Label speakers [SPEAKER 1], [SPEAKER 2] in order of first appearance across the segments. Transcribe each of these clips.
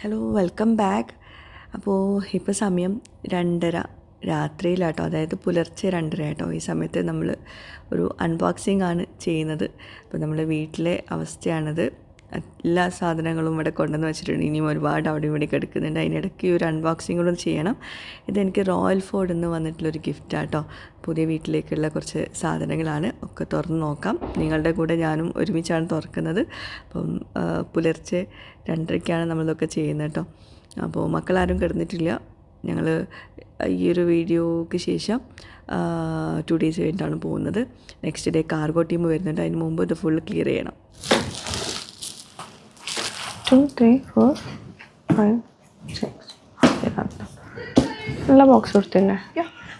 [SPEAKER 1] Hello welcome back അപ്പോൾ ഇപ്പോൾ സമയം രണ്ടര രാത്രിയിലാട്ടോ. അതായത് പുലർച്ചെ രണ്ടര ആട്ടോ ഈ സമയത്ത് നമ്മൾ ഒരു അൺബോക്സിംഗ് ആണ് ചെയ്യുന്നത്. അപ്പോൾ നമ്മുടെ വീട്ടിലെ അവസ്ഥയാണിത്. എല്ലാ സാധനങ്ങളും ഇവിടെ കൊണ്ടുവന്ന് വെച്ചിട്ടുണ്ട്. ഇനിയും ഒരുപാട് അവിടെ ഇവിടെ കിടക്കുന്നുണ്ട്. അതിനിടയ്ക്ക് ഒരു അൺബോക്സിംഗ് കൂടെ ചെയ്യണം. ഇതെനിക്ക് റോയൽ ഫോർഡ് എന്ന് വന്നിട്ടുള്ളൊരു ഗിഫ്റ്റാട്ടോ പുതിയ വീട്ടിലേക്കുള്ള കുറച്ച് സാധനങ്ങളാണ്. ഒക്കെ തുറന്ന് നോക്കാം. നിങ്ങളുടെ കൂടെ ഞാനും ഒരുമിച്ചാണ് തുറക്കുന്നത്. അപ്പം പുലർച്ചെ രണ്ടരയ്ക്കാണ് നമ്മളിതൊക്കെ ചെയ്യുന്നത് കേട്ടോ. അപ്പോൾ മക്കളാരും കിടന്നിട്ടില്ല. ഞങ്ങൾ ഈ ഒരു വീഡിയോക്ക് ശേഷം ടു ഡേയ്സ് കഴിഞ്ഞിട്ടാണ് പോകുന്നത്. നെക്സ്റ്റ് ഡേ കാർഗോ ടീം വരുന്നുണ്ട്. അതിന് മുമ്പ് ഇത് ഫുൾ ക്ലിയർ ചെയ്യണം.
[SPEAKER 2] Two three four five six നല്ല ബോക്സ് കൊടുത്തില്ലേ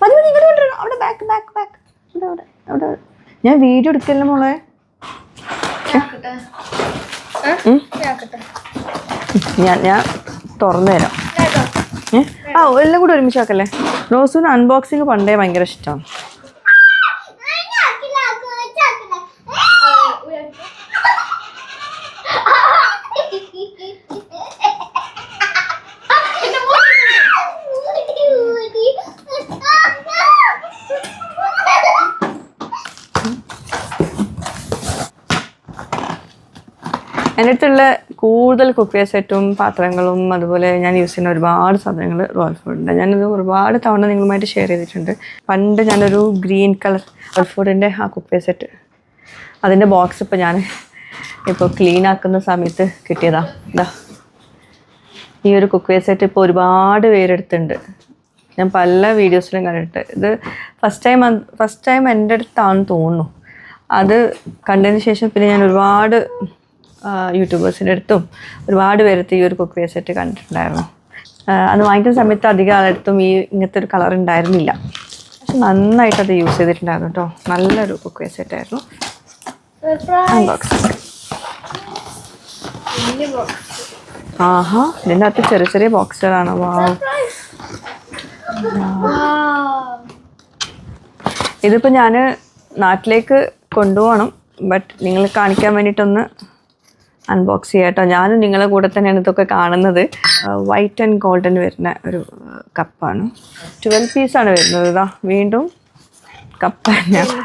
[SPEAKER 2] മതി മതി ഇങ്ങോട്ട് കൊണ്ടുവരണം അവിടെ ബാക്ക് ബാക്ക് ബാക്ക് അവിടെ അവിടെ അവിടെ. ഞാൻ വീഡിയോ എടുക്കല്ലേ മോളെ? ഞാൻ ഞാൻ തുറന്നു തരാം ഏ? ആ എല്ലാം കൂടി ഒരുമിച്ചാക്കല്ലേ റോസൂന് അൺബോക്സിങ് പണ്ടേ ഭയങ്കര ഇഷ്ടമാണ് എന്റെ അടുത്തുള്ള കൂടുതൽ കുക്കിയ സെറ്റും പാത്രങ്ങളും അതുപോലെ ഞാൻ യൂസ് ചെയ്യുന്ന ഒരുപാട് സാധനങ്ങൾ റോയൽ ഫുഡിന്റെ ഞാനത് ഒരുപാട് തവണ നിങ്ങളുമായിട്ട് ഷെയർ ചെയ്തിട്ടുണ്ട്. പണ്ട് ഞാനൊരു ഗ്രീൻ കളർ റോയൽ ഫുഡിന്റെ ആ കുക്കിയ സെറ്റ് അതിന്റെ ബോക്സ് ഇപ്പോൾ ഞാൻ ഇപ്പോൾ ക്ലീൻ ആക്കുന്ന സമയത്ത് കിട്ടിയതാ. ഇതാ ഈ ഒരു കുക്ക്വെയർ സെറ്റ് ഇപ്പോൾ ഒരുപാട് പേരെടുത്തുണ്ട് ഞാൻ പല വീഡിയോസിലും കണ്ടിട്ട് ഇത് ഫസ്റ്റ് ടൈം ഫസ്റ്റ് ടൈം എന്റെ അടുത്താണെന്ന് തോന്നുന്നു. അത് കണ്ടതിന് ശേഷം പിന്നെ ഞാൻ ഒരുപാട് യൂട്യൂബേഴ്സിന്റെ അടുത്തും ഒരുപാട് പേരത്ത് ഈ ഒരു കുക്കറി സെറ്റ് കണ്ടിട്ടുണ്ടായിരുന്നു. അന്ന് വാങ്ങിക്കുന്ന സമയത്ത് അധികം ആളെടുത്തും ഈ ഇങ്ങനത്തെ ഒരു കളർ ഉണ്ടായിരുന്നില്ല. പക്ഷെ നന്നായിട്ട് അത് യൂസ് ചെയ്തിട്ടുണ്ടായിരുന്നു കേട്ടോ നല്ലൊരു കുക്കറി സെറ്റായിരുന്നു അൺബോക്സിങ് ആഹാ ഇതിന്റെ അകത്ത് ചെറിയ ചെറിയ ബോക്സുകളാണ് ഇതിപ്പോൾ ഞാൻ നാട്ടിലേക്ക് കൊണ്ടുപോകണം. ബട്ട് നിങ്ങൾ കാണിക്കാൻ വേണ്ടിയിട്ടൊന്ന് അൺബോക്സ് ചെയ്യാം കേട്ടോ ഞാനും നിങ്ങളെ കൂടെ തന്നെയാണ് ഇതൊക്കെ കാണുന്നത്. വൈറ്റ് ആൻഡ് ഗോൾഡൻ വരുന്ന ഒരു കപ്പാണ്. ട്വൽവ് പീസാണ് വരുന്നത് ഇതാ. വീണ്ടും കപ്പ് തന്നെയാണ്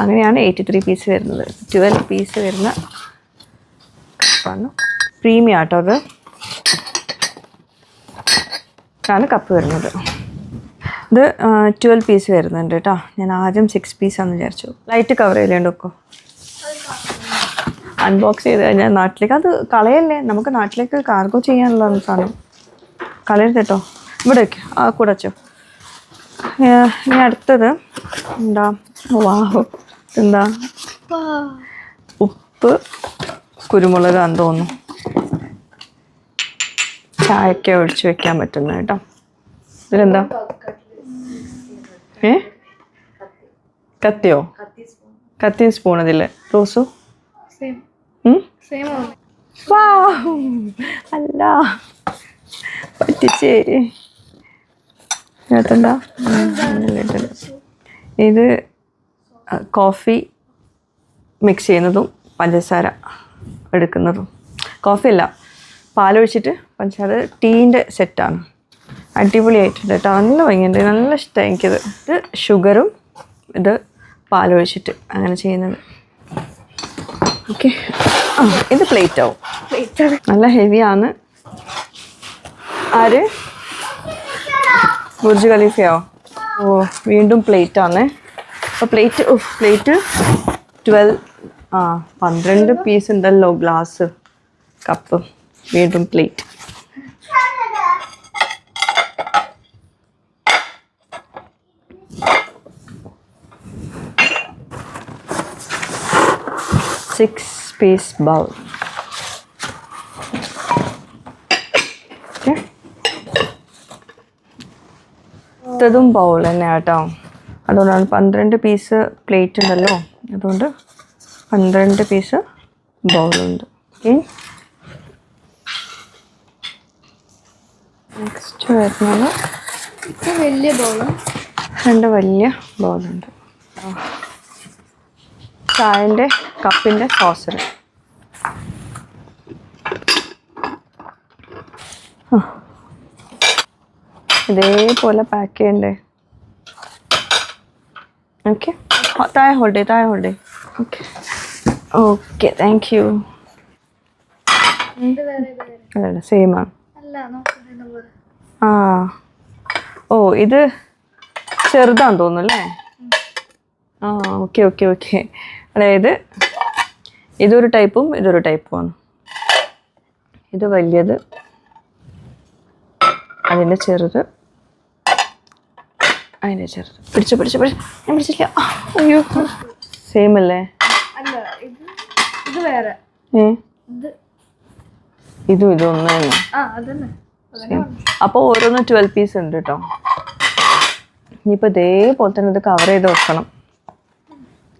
[SPEAKER 2] അങ്ങനെയാണ് എയ്റ്റി ത്രീ പീസ് വരുന്നത്. ട്വൽവ് പീസ് വരുന്ന കപ്പാണ്. പ്രീമിയം ആട്ടോ അത് ആണ് കപ്പ് വരുന്നത്. ഇത് ട്വൽവ് പീസ് വരുന്നുണ്ട് കേട്ടോ. ഞാൻ ആദ്യം സിക്സ് പീസാന്ന് വിചാരിച്ചു. ലൈറ്റ് കവർ ചെയ്യലുണ്ട് അൺബോക്സ് ചെയ്ത് കഴിഞ്ഞാൽ നാട്ടിലേക്ക് അത് കളയല്ലേ? നമുക്ക് നാട്ടിലേക്ക് കാർഗോ ചെയ്യാനുള്ള സാധനം. കളയരുത് കേട്ടോ. ഇവിടെ വയ്ക്കുക ആ കൂടെ വെച്ചോ. ഏഹ്, ഇനി അടുത്തത് എന്താ? വാഹു എന്താ ഉപ്പ് കുരുമുളക് എന്ന് തോന്നുന്നു. ചായക്ക ഒഴിച്ച് വെക്കാൻ പറ്റുന്ന കേട്ടോ. ഇതിലെന്താ? ഏ? കത്തിയോ? കത്തി സ്പൂൺ. അതില്ലേ റോസു? ഉം? അല്ല. പറ്റിച്ചേ. ഇട്ടിട്ട്. ഇത് കോഫി മിക്സ് ചെയ്യുന്നതും പഞ്ചസാര എടുക്കുന്നതും. കോഫി അല്ല. പാലൊഴിച്ചിട്ട് പഞ്ചസാര ടീന്റെ സെറ്റാണ് അടിപൊളിയായിട്ടുണ്ട് കേട്ടോ നല്ല ഭംഗിയുണ്ട്. നല്ല ഇഷ്ടമാണ് എനിക്കിത്. ഇത് ഷുഗറും ഇത് പാലൊഴിച്ചിട്ട് അങ്ങനെ ചെയ്യുന്നത്. ഓക്കെ ആ ഇത് പ്ലേറ്റ്? ആവും നല്ല ഹെവിയാണ്. ആര്? ബുർജ് ഖലീഫയോ? ഓ വീണ്ടും പ്ലേറ്റ് ആണ് അപ്പോൾ പ്ലേറ്റ് പ്ലേറ്റ് ട്വൽവ് ആ പന്ത്രണ്ട് പീസ് ഉണ്ടല്ലോ ഗ്ലാസ് കപ്പ്. വീണ്ടും പ്ലേറ്റ്. സിക്സ് piece ബൗൾ ഇത്തതും ഇതും ബൗൾ തന്നെയാണ് കേട്ടോ അതുകൊണ്ടാണ് പന്ത്രണ്ട് പീസ് പ്ലേറ്റ് ഉണ്ടല്ലോ. അതുകൊണ്ട് പന്ത്രണ്ട് പീസ് ബൗളുണ്ട് ഓക്കെ നെക്സ്റ്റ് വരുന്നത്
[SPEAKER 3] വലിയ ബോളും
[SPEAKER 2] രണ്ട് വലിയ ബൗളുണ്ട് ചായന്റെ കപ്പിന്റെ സോസർ ഇതേപോലെ പാക്ക് ചെയ്യണ്ടേ? ഓക്കെ താഴെ ഹോൾഡ് താഴെ hold okay okay thank you അല്ല സെയിം ആണ്
[SPEAKER 3] അല്ല നോക്കുന്നത് പോലെ
[SPEAKER 2] ആ. ഓ ഇത് ചെറുതാന്ന് തോന്നുന്നു അല്ലേ? ആ ഓക്കെ ഓക്കെ ഓക്കെ അതായത് ഇതൊരു ടൈപ്പും ഇതൊരു ടൈപ്പുമാണ്. ഇത് വലിയത് അതിന്റെ ചെറുത് അതിന്റെ ചെറുത്. പിടിച്ചു പിടിച്ചു പിടിച്ചു. ഞാൻ പിടിച്ചില്ല അയ്യോ. സെയിം അല്ലേ?
[SPEAKER 3] ഇത് ഇത് വേറെ. ഇത്.
[SPEAKER 2] ഇതും ഒന്ന് തന്നെ. അപ്പോൾ ഓരോന്ന് ട്വൽവ് പീസ് ഉണ്ട് കേട്ടോ ഇനിയിപ്പോൾ ഇതേപോലെ തന്നെ ഇത് കവർ ചെയ്ത് വെക്കണം.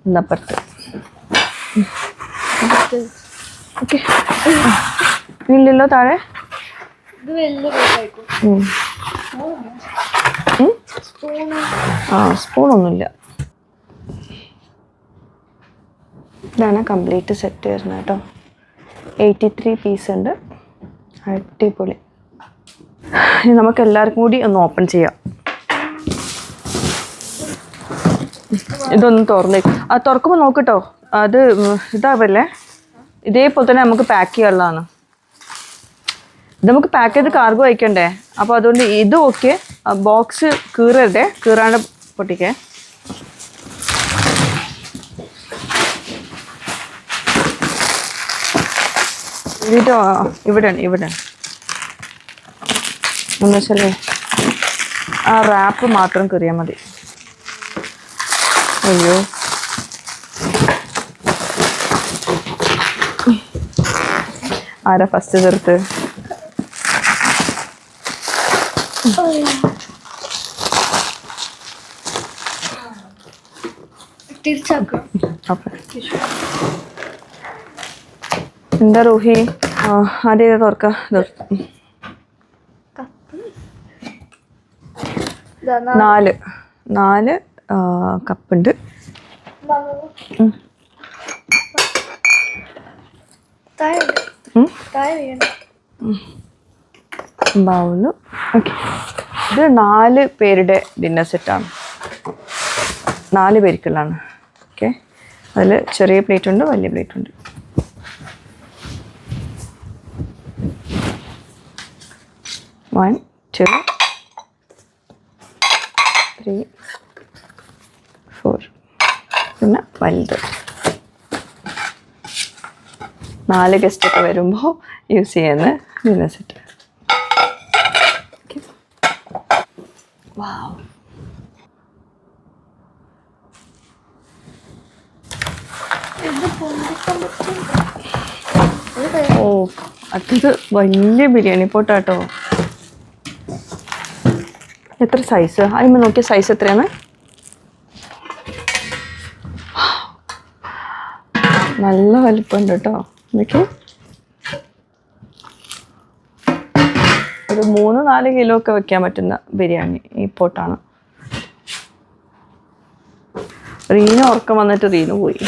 [SPEAKER 2] എന്നപ്പുറത്ത്
[SPEAKER 3] ഇത്
[SPEAKER 2] ഓക്കെ. ഇല്ലല്ലോ താഴെ? ആ സ്പൂണൊന്നുമില്ല. ഇതാണ് കംപ്ലീറ്റ് സെറ്റ് വരുന്നത് കേട്ടോ. എയ്റ്റി ത്രീ പീസ് ഉണ്ട്. അടിപൊളി. ഇനി നമുക്ക് എല്ലാവർക്കും കൂടി ഒന്ന് ഓപ്പൺ ചെയ്യാം. ഇതൊന്ന് തുറന്നേ. ആ തുറക്കുമ്പോൾ നോക്കട്ടോ അത് ഇതാവല്ലേ? ഇതേപോലെ തന്നെ നമുക്ക് പാക്ക് ചെയ്യാനുള്ളതാണ്. ഇത് നമുക്ക് പാക്ക് ചെയ്ത് കാർഗോ അയക്കണ്ടേ? അപ്പോൾ അതുകൊണ്ട് ഇത് ഓക്കെ ബോക്സ് കീറരുതേ കീറാണ്ട് പൊട്ടിക്കേ. ഇതിട്ടോ ഇവിടെ ഇവിടെ എന്ന് വെച്ചാലേ ആ റാപ്പ് മാത്രം കീറിയാൽ മതി. അയ്യോ. ആരാ ഫസ്റ്റ് തീർത്ത് എന്താ റൂഹി? ആദ്യം ഇത് തുറക്കാം? നാല്. നാല് കപ്പുണ്ട്.
[SPEAKER 3] താഴെ
[SPEAKER 2] ബൗൾ ഓക്കെ ഇത് നാല് പേരുടെ ഡിന്നർ സെറ്റാണ് നാല് പേർക്കുള്ളതാണ്. ഓക്കെ അതിൽ ചെറിയ പ്ലേറ്റ് ഉണ്ട് വലിയ പ്ലേറ്റ് ഉണ്ട്. വൺ ടു ത്രീ ഫോർ പിന്നെ വലുത്. നാല് ഗസ്റ്റൊക്കെ വരുമ്പോൾ യൂസ് ചെയ്യുന്ന ഡിന്നർ Wow. ഓ അടുത്തത് വലിയ ബിരിയാണി പോട്ടാട്ടോ. എത്ര സൈസ് അതിന് നോക്കിയ സൈസ് എത്രയാണ്? നല്ല വലിപ്പമുണ്ട് കേട്ടോ എനിക്ക് ഒരു മൂന്ന് നാല് കിലോ ഒക്കെ വെക്കാൻ പറ്റുന്ന ബിരിയാണി ഈ പോട്ടാണ്. റീന ഉറക്കം വന്നിട്ട് റീന പോയി.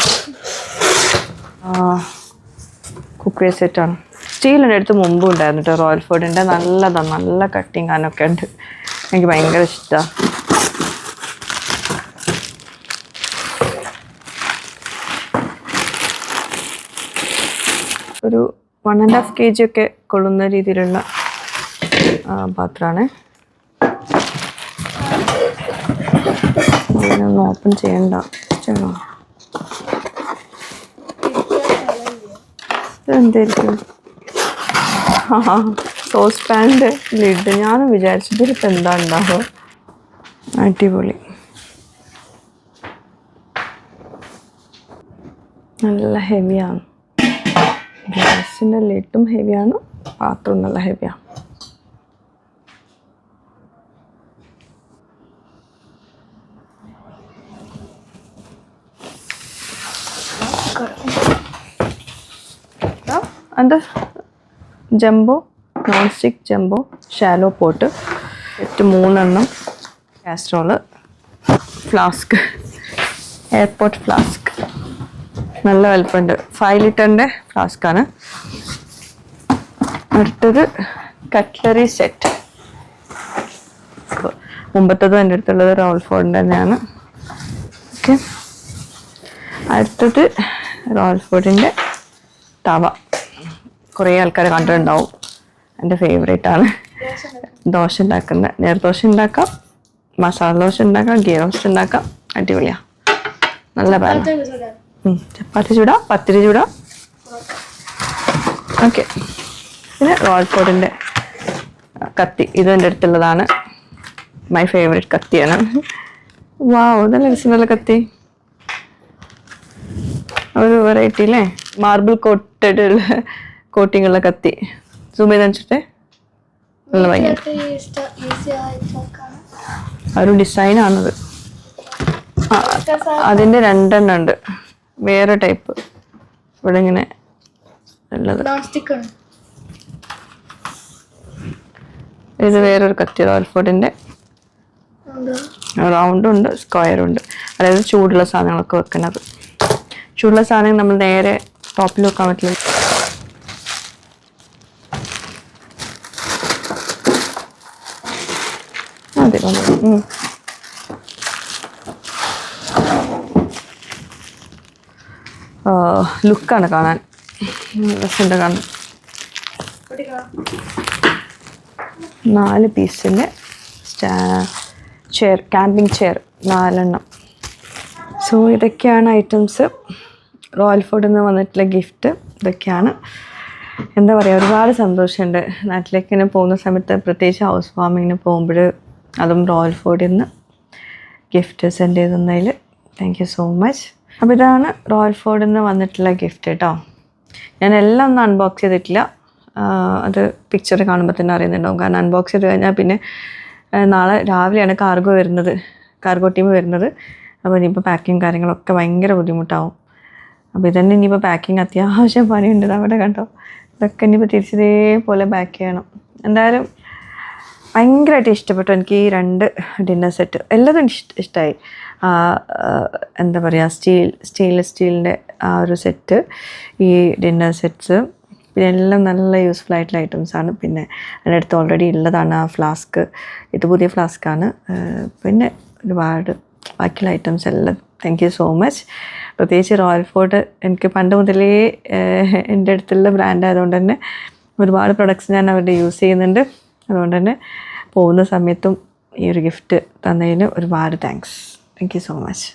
[SPEAKER 2] കുക്കറി സെറ്റാണ് സ്റ്റീലിന്റെ അടുത്ത് മുമ്പും ഉണ്ടായിരുന്നു കേട്ടോ റോയൽ ഫുഡിന്റെ നല്ലതാണ് നല്ല കട്ടിങ് കാനൊക്കെ ഉണ്ട്. എനിക്ക് ഭയങ്കര ഇഷ്ടമാണ് ഒരു one and half K G ഒക്കെ കൊള്ളുന്ന രീതിയിലുള്ള പാത്രമാണ്. അതിനൊന്നും ഓപ്പൺ ചെയ്യണ്ട. ചെയ്യണോ സോസ് പാന്റെ ലിഡ് ഞാനും വിചാരിച്ചു ഇതിലിപ്പോൾ എന്താ ഉണ്ടാവുക. അടിപൊളി. നല്ല ഹെവിയാണ് ഗ്ലാസിന്റെ ലിഡും ഹെവിയാണ് പാത്രം നല്ല ഹെവിയാണ്. അത് jumbo non stick jumbo shallow pot എട്ട് മൂന്നെണ്ണം കാസ്ട്രോൾ ഫ്ലാസ്ക് എയർപോർട്ട് ഫ്ലാസ്ക് നല്ല വലുപ്പമുണ്ട്. ഫൈവ് ലിറ്ററിന്റെ ഫ്ലാസ്ക്കാണ് അടുത്തത് കട്ട്ലറി സെറ്റ് മുമ്പത്തതും എന്റെ അടുത്തുള്ളത് റോൾ ഫോർഡിന്റെ തന്നെയാണ്. ഓക്കെ. അടുത്തത് റോൾ ഫോർഡിന്റെ തവ. കുറേ ആൾക്കാർ കണ്ടിട്ടുണ്ടാവും. എന്റെ ഫേവറേറ്റ് ആണ്. ദോശ ഉണ്ടാക്കുന്ന. നേർദോശ ഉണ്ടാക്കാം. മസാല ദോശ ഉണ്ടാക്കാം. ഗീ റോസ്റ്റ് ഉണ്ടാക്കാം. അടിപൊളിയാണ് നല്ല ഉം. ചപ്പാത്തി ചൂടാം പത്തിരി ചൂടാം. ഓക്കെ പിന്നെ റോൾഫോർഡിന്റെ കത്തി. ഇത് എന്റെ അടുത്തുള്ളതാണ്. My favourite കത്തിയാണ്. വാവ് നല്ല രസമുള്ള കത്തി. ഒരു വെറൈറ്റി അല്ലേ മാർബിൾ കോട്ടഡ് ഉള്ള കോട്ടിംഗ് ഉള്ള കത്തി. സൂം ചെയ്ത് വെച്ചിട്ട് നല്ല ആ ഒരു ഡിസൈനാണത് അതിന്റെ രണ്ടെണ്ണം ഉണ്ട്. വേറെ ടൈപ്പ്. ഇവിടെ ഇങ്ങനെ ഉള്ളത് ഇത് വേറൊരു കത്തി റോയൽഫോർഡിന്റെ
[SPEAKER 3] എന്താ
[SPEAKER 2] റൗണ്ടും ഉണ്ട് സ്ക്വയറും ഉണ്ട്. അതായത് ചൂടുള്ള സാധനങ്ങളൊക്കെ വെക്കുന്നത്. ചൂടുള്ള സാധനം നമ്മൾ നേരെ ടോപ്പിൽ വെക്കാൻ പറ്റില്ല. അതെ ഉം. ആ, ലുക്കാണ് കാണാൻ. രസമുണ്ട് കാണാൻ. നാല് പീസിന്റെ ചെയർ ക്യാമ്പിംഗ് ചെയർ നാലെണ്ണം. സോ ഇതൊക്കെയാണ് ഐറ്റംസ് റോയൽ ഫുഡിൽ നിന്ന് വന്നിട്ടുള്ള ഗിഫ്റ്റ് ഇതൊക്കെയാണ്. എന്താ പറയുക ഒരുപാട് സന്തോഷമുണ്ട്. നാട്ടിലേക്ക് ഇങ്ങനെ പോകുന്ന സമയത്ത് പ്രത്യേകിച്ച് ഹൗസ് വാമിങ്ങിന് പോകുമ്പോൾ അതും റോയൽ ഫുഡിൽ നിന്ന് ഗിഫ്റ്റ് സെൻഡ് ചെയ്തതിൽ. താങ്ക് യു സോ മച്ച് അപ്പോൾ ഇതാണ് റോയൽ ഫോർഡിൽ നിന്ന് വന്നിട്ടുള്ള ഗിഫ്റ്റ് കേട്ടോ. ഞാൻ എല്ലാം ഒന്നും അൺബോക്സ് ചെയ്തിട്ടില്ല. അത് പിക്ചർ കാണുമ്പോൾ തന്നെ അറിയുന്നുണ്ടാവും. കാരണം അൺബോക്സ് ചെയ്ത് കഴിഞ്ഞാൽ പിന്നെ നാളെ രാവിലെയാണ് കാർഗോ വരുന്നത്. കാർഗോ ടീം വരുന്നത്. അപ്പോൾ ഇനിയിപ്പോൾ പാക്കിങ് കാര്യങ്ങളൊക്കെ ഭയങ്കര ബുദ്ധിമുട്ടാവും. അപ്പോൾ ഇതന്നെ ഇനിയിപ്പോൾ പാക്കിങ് അത്യാവശ്യം പണിയുണ്ട്. അവിടെ കണ്ടോ? ഇതൊക്കെ ഇനിയിപ്പോൾ തിരിച്ചതേപോലെ പാക്ക് ചെയ്യണം. എന്തായാലും ഭയങ്കരമായിട്ട് ഇഷ്ടപ്പെട്ടു. എനിക്ക് ഈ രണ്ട് ഡിന്നർ സെറ്റ് എല്ലാതും ഇഷ്ട ഇഷ്ടമായി എന്താ പറയുക സ്റ്റീൽ സ്റ്റെയിൻലെസ് സ്റ്റീലിന്റെ ആ ഒരു സെറ്റ് ഈ ഡിന്നർ സെറ്റ്സ്. പിന്നെ എല്ലാം നല്ല യൂസ്ഫുൾ ആയിട്ടുള്ള ഐറ്റംസാണ് പിന്നെ എന്റെ അടുത്ത് ഓൾറെഡി ഉള്ളതാണ് ആ ഫ്ലാസ്ക് ഇത് പുതിയ ഫ്ലാസ്ക്കാണ് പിന്നെ ഒരുപാട് ബാക്കിയുള്ള ഐറ്റംസ് എല്ലാം. താങ്ക് യു സോ മച്ച് പ്രത്യേകിച്ച് റോയൽ ഫോർട്ട് എനിക്ക് പണ്ട് മുതലേ എന്റെ അടുത്തുള്ള ബ്രാൻഡ് ആയതുകൊണ്ട് തന്നെ ഒരുപാട് പ്രൊഡക്ട്സ് ഞാൻ അവരുടെ യൂസ് ചെയ്യുന്നുണ്ട്. അതുകൊണ്ട് തന്നെ പോകുന്ന സമയത്തും ഈ ഒരു ഗിഫ്റ്റ് തന്നതിന് ഒരുപാട് thanks thank you so much